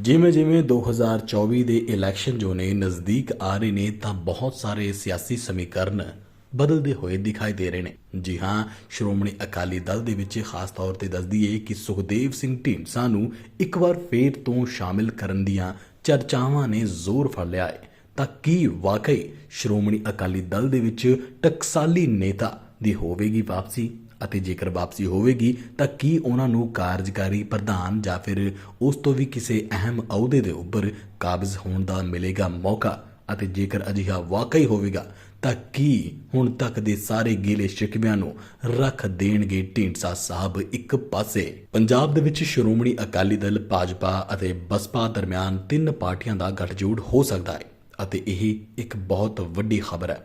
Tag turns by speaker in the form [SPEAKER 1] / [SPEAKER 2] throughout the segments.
[SPEAKER 1] ਜਿਵੇਂ ਜਿਵੇਂ 2024 ਦੇ ਇਲੈਕਸ਼ਨ ਜੋ ਨੇ ਨਜ਼ਦੀਕ ਆ ਰਹੇ ਨੇ, ਤਾਂ ਬਹੁਤ ਸਾਰੇ ਸਿਆਸੀ ਸਮੀਕਰਨ ਬਦਲਦੇ ਹੋਏ ਦਿਖਾਈ ਦੇ ਰਹੇ ਨੇ। ਜੀ ਹਾਂ, ਸ਼੍ਰੋਮਣੀ ਅਕਾਲੀ ਦਲ ਦੇ ਵਿੱਚ ਖਾਸ ਤੌਰ ਤੇ ਦੱਸਦੀ ਏ ਕਿ ਸੁਖਦੇਵ ਸਿੰਘ ਢੀਂਡਸਾ ਨੂੰ ਇੱਕ ਵਾਰ ਫੇਰ ਤੋਂ ਸ਼ਾਮਿਲ ਕਰਨ ਦੀਆਂ ਚਰਚਾਵਾਂ ਨੇ ਜ਼ੋਰ ਫੜ ਲਿਆ ਹੈ। ਤਾਂ ਕੀ ਵਾਕਈ ਸ਼੍ਰੋਮਣੀ ਅਕਾਲੀ ਦਲ ਦੇ ਵਿੱਚ ਟਕਸਾਲੀ ਨੇਤਾ ਦੀ ਹੋਵੇਗੀ ਵਾਪਸੀ? ਅਤੇ ਜੇਕਰ ਵਾਪਸੀ ਹੋਵੇਗੀ, ਤਾਂ ਕੀ ਉਹਨਾਂ ਨੂੰ ਕਾਰਜਕਾਰੀ ਪ੍ਰਧਾਨ ਜਾਂ ਫਿਰ ਉਸ ਤੋਂ ਵੀ ਕਿਸੇ ਅਹਿਮ ਅਹੁਦੇ ਦੇ ਉੱਪਰ ਕਾਬਜ਼ ਹੋਣ ਦਾ ਮਿਲੇਗਾ ਮੌਕਾ? ਅਤੇ ਜੇਕਰ ਅਜਿਹਾ ਵਾਕਈ ਹੋਵੇਗਾ, ਤਾਂ ਕੀ ਹੁਣ ਤੱਕ ਦੇ ਸਾਰੇ ਗੀਲੇ ਸ਼ਿਕਵਿਆਂ ਨੂੰ ਰੱਖ ਦੇਣਗੇ ਢੀਂਡਸਾ ਸਾਹਿਬ ਇੱਕ ਪਾਸੇ? ਪੰਜਾਬ ਦੇ ਵਿੱਚ ਸ਼੍ਰੋਮਣੀ ਅਕਾਲੀ ਦਲ, ਭਾਜਪਾ ਅਤੇ ਬਸਪਾ ਦਰਮਿਆਨ ਤਿੰਨ ਪਾਰਟੀਆਂ ਦਾ ਗੱਠਜੋੜ ਹੋ ਸਕਦਾ ਹੈ, ਅਤੇ ਇਹ ਇੱਕ ਬਹੁਤ ਵੱਡੀ ਖਬਰ ਹੈ।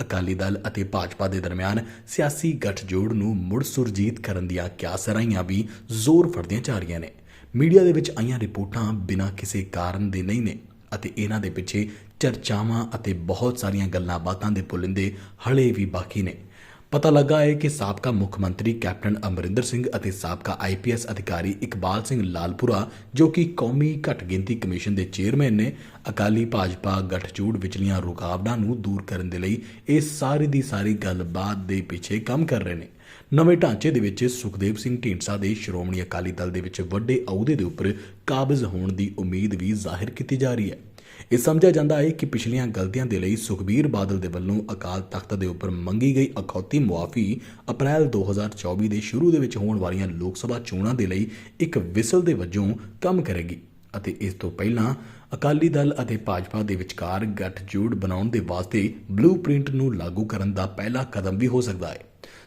[SPEAKER 1] ਅਕਾਲੀ ਦਲ ਅਤੇ ਭਾਜਪਾ ਦੇ ਦਰਮਿਆਨ ਸਿਆਸੀ ਗੱਠਜੋੜ ਨੂੰ ਮੁੜ ਸੁਰਜੀਤ ਕਰਨ ਦੀਆਂ ਕਿਆਸਰਾਈਆਂ ਵੀ ਜ਼ੋਰ ਫੜਦੀਆਂ ਜਾ ਰਹੀਆਂ ਨੇ। ਮੀਡੀਆ ਦੇ ਵਿੱਚ ਆਈਆਂ ਰਿਪੋਰਟਾਂ ਬਿਨਾਂ ਕਿਸੇ ਕਾਰਨ ਦੇ ਨਹੀਂ ਨੇ ਅਤੇ ਇਹਨਾਂ ਦੇ ਪਿੱਛੇ ਚਰਚਾਵਾਂ ਅਤੇ ਬਹੁਤ ਸਾਰੀਆਂ ਗੱਲਾਂ ਬਾਤਾਂ ਦੇ ਪੁਲਿੰਦੇ ਹਲੇ ਵੀ ਬਾਕੀ ਨੇ। ਪਤਾ ਲੱਗਾ ਹੈ ਕਿ ਸਾਬਕਾ ਮੁੱਖ ਮੰਤਰੀ ਕੈਪਟਨ ਅਮਰਿੰਦਰ ਸਿੰਘ ਅਤੇ ਸਾਬਕਾ ਆਈਪੀਐਸ ਅਧਿਕਾਰੀ ਇਕਬਾਲ ਸਿੰਘ ਲਾਲਪੁਰਾ, ਜੋ ਕਿ ਕੌਮੀ ਘੱਟ ਗਿਣਤੀ ਕਮਿਸ਼ਨ ਦੇ ਚੇਅਰਮੈਨ ਨੇ, ਅਕਾਲੀ ਭਾਜਪਾ ਗੱਠਜੋੜ ਵਿਚਲੀਆਂ ਰੁਕਾਵਟਾਂ ਨੂੰ ਦੂਰ ਕਰਨ ਦੇ ਲਈ ਇਹ ਸਾਰੀ ਦੀ ਸਾਰੀ ਗੱਲਬਾਤ ਦੇ ਪਿੱਛੇ ਕੰਮ ਕਰ ਰਹੇ ਨੇ। ਨਵੇਂ ਢਾਂਚੇ ਦੇ ਵਿੱਚ ਸੁਖਦੇਵ ਸਿੰਘ ਢੀਂਡਸਾ ਦੇ ਸ਼੍ਰੋਮਣੀ ਅਕਾਲੀ ਦਲ ਦੇ ਵਿੱਚ ਵੱਡੇ ਅਹੁਦੇ ਦੇ ਉੱਪਰ ਕਾਬਜ਼ ਹੋਣ ਦੀ ਉਮੀਦ ਵੀ ਜ਼ਾਹਿਰ ਕੀਤੀ ਜਾ ਰਹੀ ਹੈ। ਇਹ ਸਮਝਿਆ ਜਾਂਦਾ ਹੈ ਕਿ ਪਿਛਲੀਆਂ ਗਲਤੀਆਂ ਦੇ ਲਈ ਸੁਖਬੀਰ ਬਾਦਲ ਦੇ ਵੱਲੋਂ ਅਕਾਲ ਤਖਤ ਦੇ ਉੱਪਰ ਮੰਗੀ ਗਈ ਅਖੌਤੀ ਮੁਆਫੀ ਅਪ੍ਰੈਲ 2024 ਦੇ ਸ਼ੁਰੂ ਦੇ ਵਿੱਚ ਹੋਣ ਵਾਲੀਆਂ ਲੋਕ ਸਭਾ ਚੋਣਾਂ ਦੇ ਲਈ ਇੱਕ ਵਿਸਲ ਦੇ ਵਜੋਂ ਕੰਮ ਕਰੇਗੀ ਅਤੇ ਇਸ ਤੋਂ ਪਹਿਲਾਂ ਅਕਾਲੀ ਦਲ ਅਤੇ ਭਾਜਪਾ ਦੇ ਵਿਚਕਾਰ ਗੱਠਜੋੜ ਬਣਾਉਣ ਦੇ ਵਾਸਤੇ ਬਲੂਪ੍ਰਿੰਟ ਨੂੰ ਲਾਗੂ ਕਰਨ ਦਾ ਪਹਿਲਾ ਕਦਮ ਵੀ ਹੋ ਸਕਦਾ ਹੈ।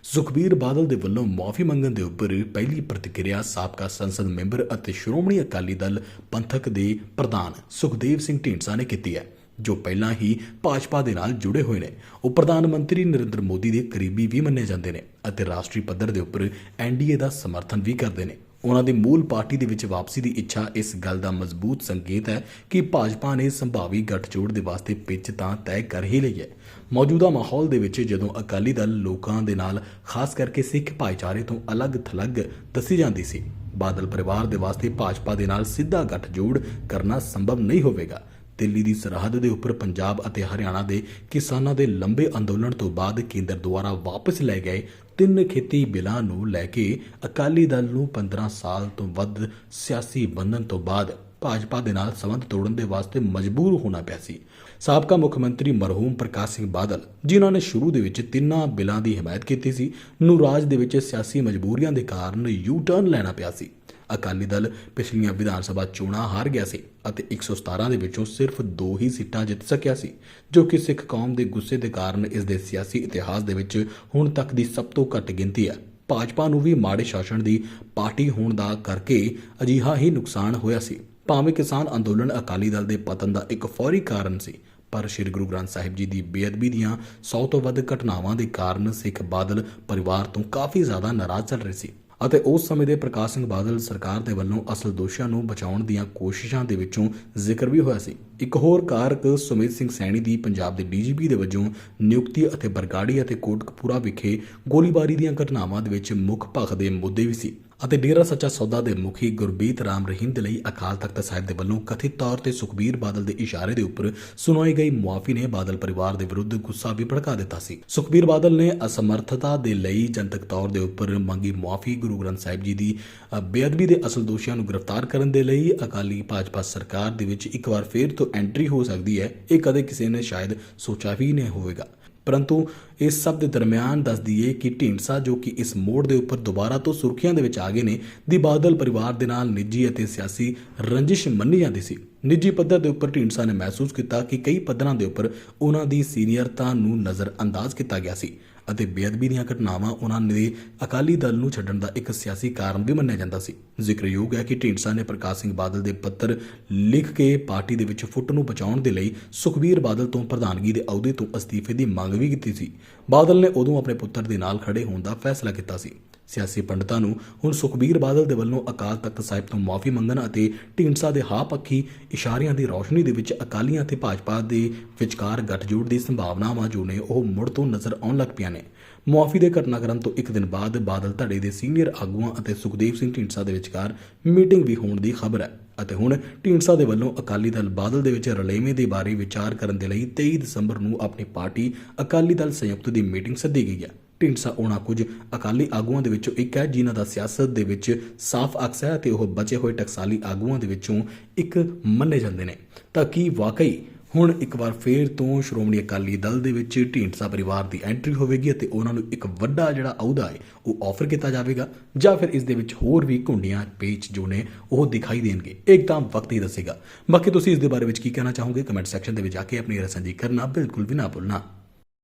[SPEAKER 1] ਸੁਖਬੀਰ ਬਾਦਲ ਦੇ ਵੱਲੋਂ ਮਾਫੀ ਮੰਗਣ ਦੇ ਉੱਪਰ ਪਹਿਲੀ ਪ੍ਰਤੀਕਿਰਿਆ ਸਾਬਕਾ ਸੰਸਦ ਮੈਂਬਰ ਅਤੇ ਸ਼੍ਰੋਮਣੀ ਅਕਾਲੀ ਦਲ ਪੰਥਕ ਦੇ ਪ੍ਰਧਾਨ ਸੁਖਦੇਵ ਸਿੰਘ ਢੀਂਡਸਾ ਨੇ ਕੀਤੀ ਹੈ, ਜੋ ਪਹਿਲਾਂ ਹੀ ਭਾਜਪਾ ਦੇ ਨਾਲ ਜੁੜੇ ਹੋਏ ਨੇ। ਉਹ ਪ੍ਰਧਾਨ ਮੰਤਰੀ ਨਰਿੰਦਰ ਮੋਦੀ ਦੇ ਕਰੀਬੀ ਵੀ ਮੰਨੇ ਜਾਂਦੇ ਨੇ ਅਤੇ ਰਾਸ਼ਟਰੀ ਪੱਧਰ ਦੇ ਉੱਪਰ ਐਨਡੀਏ ਦਾ ਸਮਰਥਨ ਵੀ ਕਰਦੇ ਨੇ। ਉਹਨਾਂ ਦੀ ਮੂਲ ਪਾਰਟੀ ਦੇ ਵਿੱਚ ਵਾਪਸੀ ਦੀ ਇੱਛਾ ਇਸ ਗੱਲ ਦਾ ਮਜ਼ਬੂਤ ਸੰਕੇਤ ਹੈ ਕਿ ਭਾਜਪਾ ਨੇ ਸੰਭਾਵੀ ਗੱਠਜੋੜ ਦੇ ਵਾਸਤੇ ਪਿੱਚ ਤਾਂ ਤੈਅ ਕਰ ਹੀ ਲਈ ਹੈ। ਮੌਜੂਦਾ ਮਾਹੌਲ ਦੇ ਵਿੱਚ ਜਦੋਂ ਅਕਾਲੀ ਦਲ ਲੋਕਾਂ ਦੇ ਨਾਲ, ਖਾਸ ਕਰਕੇ ਸਿੱਖ ਭਾਈਚਾਰੇ ਤੋਂ ਅਲੱਗ-ਥਲੱਗ ਦੱਸੀ ਜਾਂਦੀ ਸੀ, ਬਾਦਲ ਪਰਿਵਾਰ ਦੇ ਵਾਸਤੇ ਭਾਜਪਾ ਦੇ ਨਾਲ ਸਿੱਧਾ ਗੱਠਜੋੜ ਕਰਨਾ ਸੰਭਵ ਨਹੀਂ ਹੋਵੇਗਾ। ਦਿੱਲੀ ਦੀ ਸਰਹੱਦ ਦੇ ਉੱਪਰ ਪੰਜਾਬ ਅਤੇ ਹਰਿਆਣਾ ਦੇ ਕਿਸਾਨਾਂ ਦੇ ਲੰਬੇ ਅੰਦੋਲਨ ਤੋਂ ਬਾਅਦ ਕੇਂਦਰ ਦੁਆਰਾ ਵਾਪਸ ਲੈ ਗਏ ਤਿੰਨ ਖੇਤੀ ਬਿੱਲਾਂ ਨੂੰ ਲੈ ਕੇ ਅਕਾਲੀ ਦਲ ਨੂੰ 15 ਸਾਲ ਤੋਂ ਵੱਧ ਸਿਆਸੀ ਬੰਧਨ ਤੋਂ ਬਾਅਦ ਭਾਜਪਾ ਦੇ ਨਾਲ ਸੰਬੰਧ ਤੋੜਨ ਦੇ ਵਾਸਤੇ ਮਜਬੂਰ ਹੋਣਾ ਪਿਆ ਸੀ। ਸਾਬਕਾ ਮੁੱਖ ਮੰਤਰੀ ਮਰਹੂਮ ਪ੍ਰਕਾਸ਼ ਸਿੰਘ ਬਾਦਲ, ਜਿਨ੍ਹਾਂ ਨੇ ਸ਼ੁਰੂ ਦੇ ਵਿੱਚ ਤਿੰਨਾਂ ਬਿੱਲਾਂ ਦੀ ਹਮਾਇਤ ਕੀਤੀ ਸੀ, ਨੂੰ ਰਾਜ ਦੇ ਵਿੱਚ ਸਿਆਸੀ ਮਜਬੂਰੀਆਂ ਦੇ ਕਾਰਨ ਯੂ ਟਰਨ ਲੈਣਾ ਪਿਆ ਸੀ। ਅਕਾਲੀ ਦਲ ਪਿਛਲੀਆਂ ਵਿਧਾਨ ਸਭਾ ਚੋਣਾਂ ਹਾਰ ਗਿਆ ਸੀ ਅਤੇ 117 ਦੇ ਵਿੱਚੋਂ ਸਿਰਫ 2 ਹੀ ਸੀਟਾਂ ਜਿੱਤ ਸਕਿਆ ਸੀ, ਜੋ ਕਿ ਸਿੱਖ ਕੌਮ ਦੇ ਗੁੱਸੇ ਦੇ ਕਾਰਨ ਇਸ ਦੇ ਸਿਆਸੀ ਇਤਿਹਾਸ ਦੇ ਵਿੱਚ ਹੁਣ ਤੱਕ ਦੀ ਸਭ ਤੋਂ ਘੱਟ ਗਿਣਤੀ ਹੈ। ਭਾਜਪਾ ਨੂੰ ਵੀ ਮਾੜੇ ਸ਼ਾਸਨ ਦੀ ਪਾਰਟੀ ਹੋਣ ਦਾ ਕਰਕੇ ਅਜੀਹਾ ਹੀ ਨੁਕਸਾਨ ਹੋਇਆ ਸੀ। ਭਾਵੇਂ ਕਿਸਾਨ ਅੰਦੋਲਨ ਅਕਾਲੀ ਦਲ ਦੇ ਪਤਨ ਦਾ ਇੱਕ ਫੌਰੀ ਕਾਰਨ ਸੀ, ਪਰ ਸ੍ਰੀ ਗੁਰੂ ਗ੍ਰੰਥ ਸਾਹਿਬ ਜੀ ਦੀ ਬੇਅਦਬੀ ਦੀਆਂ 100 ਤੋਂ ਵੱਧ ਘਟਨਾਵਾਂ ਦੇ ਕਾਰਨ ਸਿੱਖ ਬਾਦਲ ਪਰਿਵਾਰ ਤੋਂ ਕਾਫੀ ਜ਼ਿਆਦਾ ਨਾਰਾਜ਼ ਚੱਲ ਰਹੇ ਸੀ। ਅਤੇ ਉਸ ਸਮੇਂ ਦੇ ਪ੍ਰਕਾਸ਼ ਸਿੰਘ ਬਾਦਲ ਸਰਕਾਰ ਦੇ ਵੱਲੋਂ ਅਸਲ ਦੋਸ਼ੀਆਂ ਨੂੰ ਬਚਾਉਣ ਦੀਆਂ ਕੋਸ਼ਿਸ਼ਾਂ ਦੇ ਵਿੱਚੋਂ ਜ਼ਿਕਰ ਵੀ ਹੋਇਆ ਸੀ। ਇੱਕ ਹੋਰ ਕਾਰਕ ਸੁਮੇਧ ਸਿੰਘ ਸੈਣੀ ਦੀ ਪੰਜਾਬ ਦੇ ਡੀਜੀਪੀ ਦੇ ਵਜੋਂ ਨਿਯੁਕਤੀ ਅਤੇ ਬਰਗਾੜੀ ਅਤੇ ਕੋਟਕਪੂਰਾ ਵਿਖੇ ਗੋਲੀਬਾਰੀ ਦੀਆਂ ਘਟਨਾਵਾਂ ਦੇ ਵਿੱਚ ਮੁੱਖ ਭਖ ਦੇ ਮੁੱਦੇ ਵੀ ਸੀ। ਅਤੇ ਡੇਰਾ ਸੱਚਾ ਸੌਦਾ ਦੇ ਮੁਖੀ ਗੁਰਬੀਤ ਰਾਮ ਰਹੀਮ ਦੇ ਲਈ ਅਕਾਲ ਤਖਤ ਸਾਹਿਬ ਦੇ ਵੱਲੋਂ ਕਥਿਤ ਤੌਰ ਤੇ ਸੁਖਬੀਰ ਬਾਦਲ ਦੇ ਇਸ਼ਾਰੇ ਦੇ ਉੱਪਰ ਸੁਣਾਈ ਗਈ ਮੁਆਫੀ ਨੇ ਬਾਦਲ ਪਰਿਵਾਰ ਦੇ ਵਿਰੁੱਧ ਗੁੱਸਾ ਵੀ ਭੜਕਾ ਦਿੱਤਾ ਸੀ। ਸੁਖਬੀਰ ਬਾਦਲ ਨੇ ਅਸਮਰਥਤਾ ਦੇ ਲਈ ਜਨਤਕ ਤੌਰ ਦੇ ਉੱਪਰ ਮੰਗੀ ਮੁਆਫੀ ਗੁਰੂ ਗ੍ਰੰਥ ਸਾਹਿਬ ਜੀ ਦੀ ਬੇਅਦਬੀ ਦੇ ਅਸਲ ਦੋਸ਼ੀਆਂ ਨੂੰ ਗ੍ਰਿਫਤਾਰ ਕਰਨ ਦੇ ਲਈ ਅਕਾਲੀ ਭਾਜਪਾ ਸਰਕਾਰ ਦੇ ਵਿੱਚ ਇੱਕ ਵਾਰ ਫੇਰ ਤੋਂ ਐਂਟਰੀ ਹੋ ਸਕਦੀ ਹੈ। ਇਹ ਕਦੇ ਕਿਸੇ ਨੇ ਸ਼ਾਇਦ ਸੋਚਿਆ ਵੀ ਨਹੀਂ ਹੋਵੇਗਾ। ਪਰੰਤੂ ਇਸ ਸਭ ਦੇ ਦਰਮਿਆਨ ਦੱਸ ਦਈਏ ਕਿ ਢੀਂਡਸਾ, ਜੋ ਕਿ ਇਸ ਮੋੜ ਦੇ ਉੱਪਰ ਦੁਬਾਰਾ ਤੋਂ ਸੁਰਖੀਆਂ ਦੇ ਵਿੱਚ ਆ ਗਏ ਨੇ, ਦੀ ਬਾਦਲ ਪਰਿਵਾਰ ਦੇ ਨਾਲ ਨਿੱਜੀ ਅਤੇ ਸਿਆਸੀ ਰੰਜਿਸ਼ ਮੰਨੀ ਜਾਂਦੀ ਸੀ। ਨਿੱਜੀ ਪੱਧਰ ਦੇ ਉੱਪਰ ਢੀਂਡਸਾ ਨੇ ਮਹਿਸੂਸ ਕੀਤਾ ਕਿ ਕਈ ਪੱਧਰਾਂ ਦੇ ਉੱਪਰ ਉਹਨਾਂ ਦੀ ਸੀਨੀਅਰਤਾ ਨੂੰ ਨਜ਼ਰ ਅੰਦਾਜ਼ ਕੀਤਾ ਗਿਆ ਸੀ। ਅਤੇ ਬੇਅਦਬੀ ਦੀਆਂ ਘਟਨਾਵਾਂ ਉਹਨਾਂ ਨੇ ਅਕਾਲੀ ਦਲ ਨੂੰ ਛੱਡਣ ਦਾ ਇੱਕ ਸਿਆਸੀ ਕਾਰਨ ਵੀ ਮੰਨਿਆ ਜਾਂਦਾ ਸੀ। ਜ਼ਿਕਰਯੋਗ ਹੈ ਕਿ ਢੀਂਡਸਾ ਨੇ ਪ੍ਰਕਾਸ਼ ਸਿੰਘ ਬਾਦਲ ਦੇ ਪੱਤਰ ਲਿਖ ਕੇ ਪਾਰਟੀ ਦੇ ਵਿੱਚ ਫੁੱਟ ਨੂੰ ਬਚਾਉਣ ਦੇ ਲਈ ਸੁਖਬੀਰ ਬਾਦਲ ਤੋਂ ਪ੍ਰਧਾਨਗੀ ਦੇ ਅਹੁਦੇ ਤੋਂ ਅਸਤੀਫੇ ਦੀ ਮੰਗ ਵੀ ਕੀਤੀ ਸੀ। ਬਾਦਲ ਨੇ ਉਦੋਂ ਆਪਣੇ ਪੁੱਤਰ ਦੇ ਨਾਲ ਖੜੇ ਹੋਣ ਦਾ ਫੈਸਲਾ ਕੀਤਾ ਸੀ। ਸਿਆਸੀ ਪੰਡਤਾਂ ਨੂੰ ਹੁਣ ਸੁਖਬੀਰ ਬਾਦਲ ਦੇ ਵੱਲੋਂ ਅਕਾਲ ਤਖਤ ਸਾਹਿਬ ਤੋਂ ਮਾਫੀ ਮੰਗਣ ਅਤੇ ਢੀਂਡਸਾ ਦੇ ਹਾਂ ਪੱਖੀ ਇਸ਼ਾਰਿਆਂ ਦੀ ਰੌਸ਼ਨੀ ਦੇ ਵਿੱਚ ਅਕਾਲੀਆਂ ਅਤੇ ਭਾਜਪਾ ਦੇ ਵਿਚਕਾਰ ਗੱਠਜੋੜ ਦੀ ਸੰਭਾਵਨਾਵਾਂ ਜੋ ਨੇ ਉਹ ਮੁੜ ਤੋਂ ਨਜ਼ਰ ਆਉਣ ਲੱਗ ਪਈਆਂ ਨੇ। ਮੁਆਫੀ ਦੇ ਘਟਨਾਕ੍ਰਮ ਤੋਂ ਇੱਕ ਦਿਨ ਬਾਅਦ ਬਾਦਲ ਧੜੇ ਦੇ ਸੀਨੀਅਰ ਆਗੂਆਂ ਅਤੇ ਸੁਖਦੇਵ ਸਿੰਘ ਢੀਂਡਸਾ ਦੇ ਵਿਚਕਾਰ ਮੀਟਿੰਗ ਵੀ ਹੋਣ ਦੀ ਖਬਰ ਹੈ ਅਤੇ ਹੁਣ ਢੀਂਡਸਾ ਦੇ ਵੱਲੋਂ ਅਕਾਲੀ ਦਲ ਬਾਦਲ ਦੇ ਵਿੱਚ ਰਲੇਵੇਂ ਦੇ ਬਾਰੇ ਵਿਚਾਰ ਕਰਨ ਦੇ ਲਈ 23 ਦਸੰਬਰ ਨੂੰ ਆਪਣੀ ਪਾਰਟੀ ਅਕਾਲੀ ਦਲ ਸੰਯੁਕਤ ਦੀ ਮੀਟਿੰਗ ਸੱਦੀ ਗਈ ਹੈ। ਢੀਂਡਸਾ ਉਹਨਾਂ ਕੁਝ। ਅਕਾਲੀ ਆਗੂਆਂ ਦੇ ਵਿੱਚੋਂ ਇੱਕ ਹੈ ਜਿਨ੍ਹਾਂ ਦਾ ਸਿਆਸਤ ਦੇ ਵਿੱਚ ਸਾਫ਼ ਅਕਸ ਹੈ ਅਤੇ ਉਹ ਬਚੇ ਹੋਏ ਟਕਸਾਲੀ ਆਗੂਆਂ ਦੇ ਵਿੱਚੋਂ ਇੱਕ ਮੰਨੇ ਜਾਂਦੇ ਨੇ। ਤਾਂ ਕੀ ਵਾਕਈ ਹੁਣ ਇੱਕ ਵਾਰ ਫੇਰ ਤੋਂ ਸ਼੍ਰੋਮਣੀ ਅਕਾਲੀ ਦਲ ਦੇ ਵਿੱਚ ਢੀਂਡਸਾ ਪਰਿਵਾਰ ਦੀ ਐਂਟਰੀ ਹੋਵੇਗੀ ਅਤੇ ਉਹਨਾਂ ਨੂੰ ਇੱਕ ਵੱਡਾ ਜਿਹੜਾ ਅਹੁਦਾ ਹੈ, ਉਹ ਆਫਰ ਕੀਤਾ ਜਾਵੇਗਾ ਜਾਂ ਫਿਰ ਇਸ ਦੇ ਵਿੱਚ ਹੋਰ ਵੀ ਘੁੰਡੀਆਂ ਪੇਚ ਜੋ ਨੇ, ਉਹ ਦਿਖਾਈ ਦੇਣਗੇ। ਇੱਕਦਮ ਵਕਤ ਹੀ ਦੱਸੇਗਾ। ਬਾਕੀ ਤੁਸੀਂ ਇਸ ਦੇ ਬਾਰੇ ਵਿੱਚ ਕੀ ਕਹਿਣਾ ਚਾਹੋਗੇ? ਕਮੈਂਟ ਸੈਕਸ਼ਨ ਦੇ ਵਿੱਚ ਜਾ ਕੇ ਆਪਣੀ ਰਾਏ ਸਾਂਝੀ ਕਰਨਾ ਬਿਲਕੁਲ ਵੀ ਨਾ ਭੁੱਲਣਾ।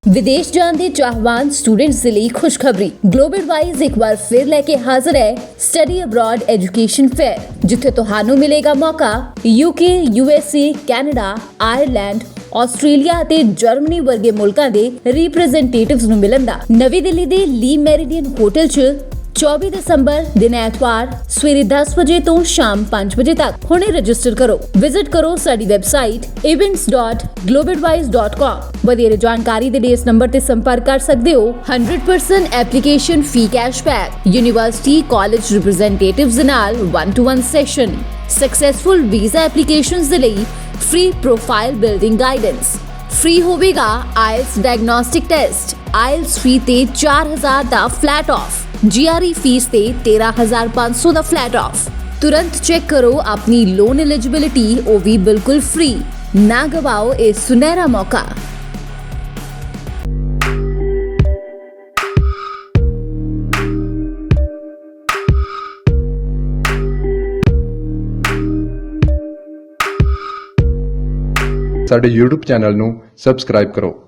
[SPEAKER 2] ਵਿਦੇਸ਼ ਜਾਣ ਦੇ ਚਾਹਵਾਨ ਸਟੂਡੈਂਟਸ ਦੇ ਲਈ ਖੁਸ਼ਖਬਰੀ। ਗਲੋਬਲ ਵਾਈਜ਼ ਇੱਕ ਵਾਰ ਫਿਰ ਲੈ ਕੇ ਹਾਜ਼ਰ ਹੈ ਸਟੱਡੀ ਅਬਰਾਡ ਐਜੂਕੇਸ਼ਨ ਫੇਅਰ ਜਿੱਥੇ ਤੁਹਾਨੂੰ ਮਿਲੇਗਾ ਮੌਕਾ UK USA Canada Ireland Australia ਅਤੇ ਜਰਮਨੀ ਵਰਗੇ ਮੁਲਕਾਂ ਦੇ ਰਿਪਰੈਜ਼ੈਂਟੇਟਿਵਸ ਨੂੰ ਮਿਲਣ ਦਾ। ਨਵੀਂ ਦਿੱਲੀ ਦੇ ਲੀ ਮੈਰੀਡੀਅਨ ਹੋਟਲ 'ਚ 24 ਦਸੰਬਰ ਦਿਨ ਐਤਵਾਰ, ਸਵੇਰੇ 10 ਵਜੇ ਤੋਂ ਸ਼ਾਮ 5 ਵਜੇ ਤੱਕ। ਹੁਣੇ ਰਜਿਸਟਰ ਕਰੋ। ਵਿਜ਼ਿਟ ਕਰੋ ਸਾਡੀ ਵੈਬਸਾਈਟ events.globalwise.com ਵਧੇਰੇ ਜਾਣਕਾਰੀ ਦੇ ਲਈ ਇਸ ਨੰਬਰ ਤੇ ਸੰਪਰਕ ਕਰ ਸਕਦੇ ਹੋ। 100% application fee cashback. University, college representatives ਦੇ ਨਾਲ 1 to 1 session successful visa applications ਦੇ ਲਈ free profile building guidance free ਹੋਵੇਗਾ IELTS diagnostic test IELTS free ਤੇ 4000 ਦਾ ਫਲੈਟ ਆਫ ਜੀਆਰਈ ਫੀਸ ਤੇ 13500 ਦਾ ਫਲੈਟ ਆਫ ਤੁਰੰਤ ਚੈੱਕ ਕਰੋ ਆਪਣੀ ਲੋਨ ਐਲੀਜੀਬਿਲਿਟੀ ਉਹ ਵੀ ਬਿਲਕੁਲ ਫ੍ਰੀ ਨਾ ਗਵਾਓ ਇਹ ਸੁਨਹਿਰਾ ਮੌਕਾ।
[SPEAKER 3] ਸਾਡੇ YouTube ਚੈਨਲ ਨੂੰ ਸਬਸਕ੍ਰਾਈਬ ਕਰੋ।